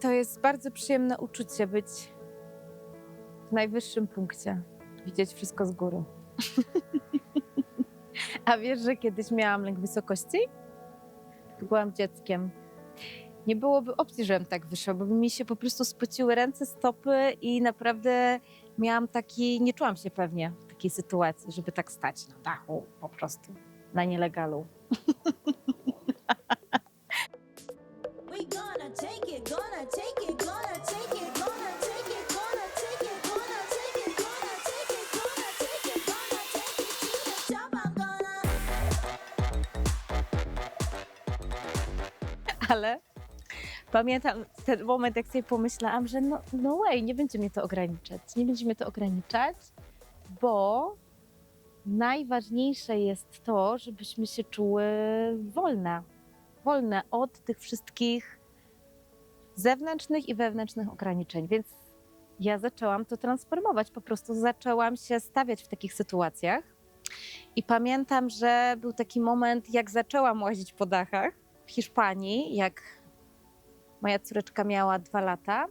To jest bardzo przyjemne uczucie być w najwyższym punkcie, widzieć wszystko z góry. A wiesz, że kiedyś miałam lęk wysokości? Byłam dzieckiem. Nie byłoby opcji, żebym tak wyszła, bo mi się po prostu spociły ręce, stopy i naprawdę miałam taki, nie czułam się pewnie w takiej sytuacji, żeby tak stać na dachu po prostu, na nielegalu. ale pamiętam ten moment, jak sobie pomyślałam, że no, no way, nie będzie mnie to ograniczać. Nie będzie mnie to ograniczać, bo najważniejsze jest to, żebyśmy się czuły wolne. Wolne od tych wszystkich zewnętrznych i wewnętrznych ograniczeń. Więc ja zaczęłam to transformować. Po prostu zaczęłam się stawiać w takich sytuacjach. I pamiętam, że był taki moment, jak zaczęłam łazić po dachach Hiszpanii, jak moja córeczka miała dwa lata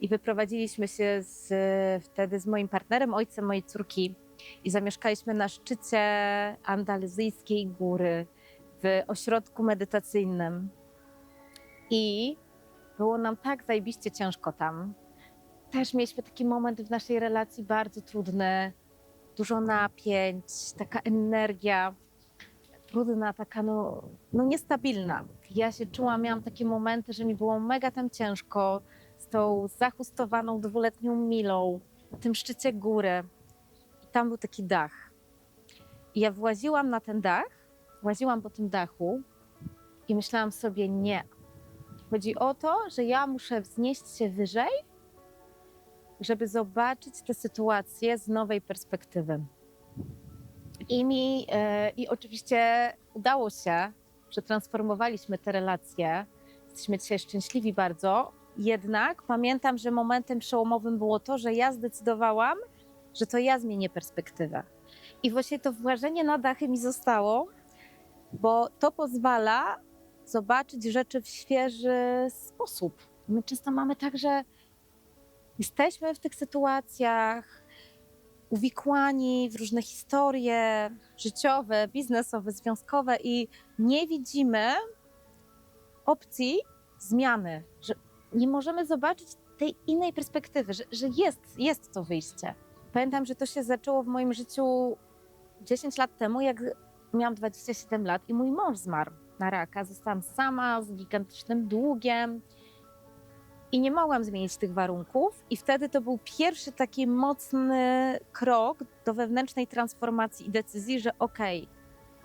i wyprowadziliśmy się z, wtedy z moim partnerem, ojcem mojej córki i zamieszkaliśmy na szczycie andaluzyjskiej góry w ośrodku medytacyjnym. I było nam tak zajebiście ciężko tam. Też mieliśmy taki moment w naszej relacji bardzo trudny, dużo napięć, taka energia trudna, taka no, no niestabilna. Ja się czułam, miałam takie momenty, że mi było mega tam ciężko z tą zachustowaną dwuletnią Milą na tym szczycie góry. I tam był taki dach. I ja właziłam na ten dach, właziłam po tym dachu i myślałam sobie, nie. Chodzi o to, że ja muszę wznieść się wyżej, żeby zobaczyć tę sytuację z nowej perspektywy. I mi, e, i oczywiście udało się, przetransformowaliśmy te relacje. Jesteśmy dzisiaj szczęśliwi bardzo. Jednak pamiętam, że momentem przełomowym było to, że ja zdecydowałam, że to ja zmienię perspektywę. I właśnie to włażenie na dachy mi zostało, bo to pozwala zobaczyć rzeczy w świeży sposób. My często mamy tak, że jesteśmy w tych sytuacjach, uwikłani w różne historie życiowe, biznesowe, związkowe i nie widzimy opcji zmiany, że nie możemy zobaczyć tej innej perspektywy, że, że jest, jest to wyjście. Pamiętam, że to się zaczęło w moim życiu 10 lat temu, jak miałam 27 lat i mój mąż zmarł na raka. Zostałam sama z gigantycznym długiem i nie mogłam zmienić tych warunków. I wtedy to był pierwszy taki mocny krok do wewnętrznej transformacji i decyzji, że okej,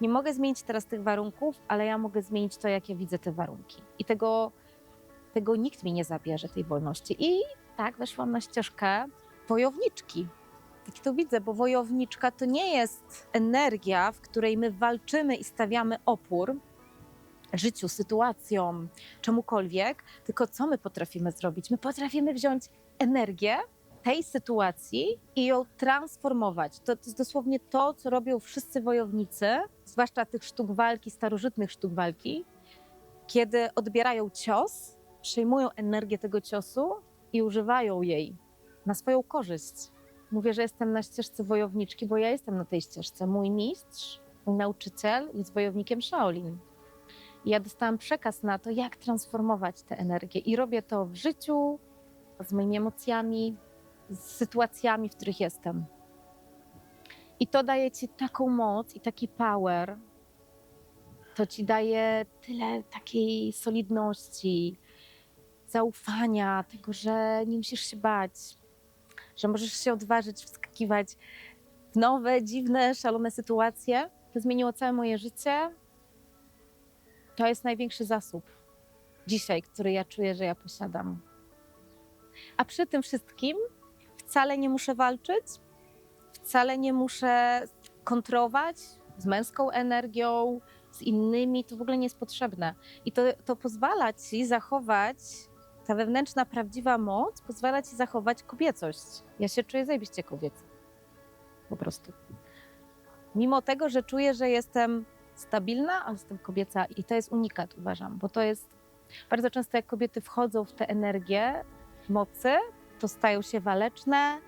nie mogę zmienić teraz tych warunków, ale ja mogę zmienić to, jak ja widzę te warunki. I tego, tego nikt mi nie zabierze, tej wolności. I tak weszłam na ścieżkę wojowniczki. Tak to widzę, bo wojowniczka to nie jest energia, w której my walczymy i stawiamy opór życiu, sytuacjom, czemukolwiek, tylko co my potrafimy zrobić? My potrafimy wziąć energię tej sytuacji i ją transformować. To, to jest dosłownie to, co robią wszyscy wojownicy, zwłaszcza tych sztuk walki, starożytnych sztuk walki, kiedy odbierają cios, przyjmują energię tego ciosu i używają jej na swoją korzyść. Mówię, że jestem na ścieżce wojowniczki, bo ja jestem na tej ścieżce. Mój mistrz, mój nauczyciel jest wojownikiem Shaolin. Ja dostałam przekaz na to, jak transformować tę energię. I robię to w życiu, z moimi emocjami, z sytuacjami, w których jestem. I to daje ci taką moc i taki power. To ci daje tyle takiej solidności, zaufania, tego, że nie musisz się bać, że możesz się odważyć, wskakiwać w nowe, dziwne, szalone sytuacje. To zmieniło całe moje życie. To jest największy zasób dzisiaj, który ja czuję, że ja posiadam. A przy tym wszystkim wcale nie muszę walczyć, wcale nie muszę kontrować z męską energią, z innymi. To w ogóle nie jest potrzebne. I to, to pozwala ci zachować, ta wewnętrzna, prawdziwa moc pozwala ci zachować kobiecość. Ja się czuję zajebiście kobieca. Po prostu. Mimo tego, że czuję, że jestem stabilna, ale jestem kobieca i to jest unikat, uważam, bo to jest Bardzo często jak kobiety wchodzą w tę energię mocy, to stają się waleczne,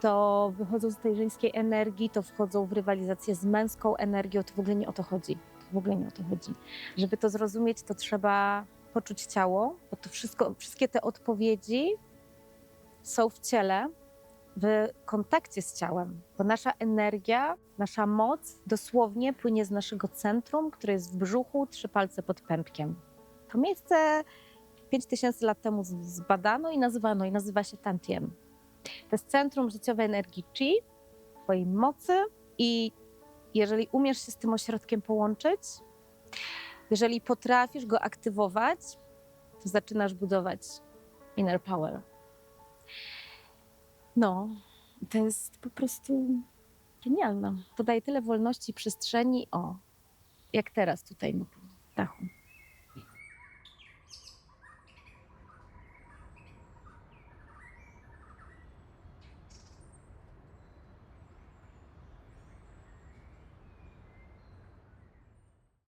to wychodzą z tej żeńskiej energii, to wchodzą w rywalizację z męską energią. To w ogóle nie o to chodzi. To w ogóle nie o to chodzi. Żeby to zrozumieć, to trzeba poczuć ciało, bo to wszystko, wszystkie te odpowiedzi są w ciele, w kontakcie z ciałem, bo nasza energia, nasza moc dosłownie płynie z naszego centrum, które jest w brzuchu, trzy palce pod pępkiem. To miejsce 5000 lat temu zbadano i nazywano, i nazywa się Tantiem. To jest centrum życiowej energii Chi, twojej mocy i jeżeli umiesz się z tym ośrodkiem połączyć, jeżeli potrafisz go aktywować, to zaczynasz budować inner power. No, to jest po prostu genialne. To daje tyle wolności i przestrzeni, o, jak teraz tutaj na dachu.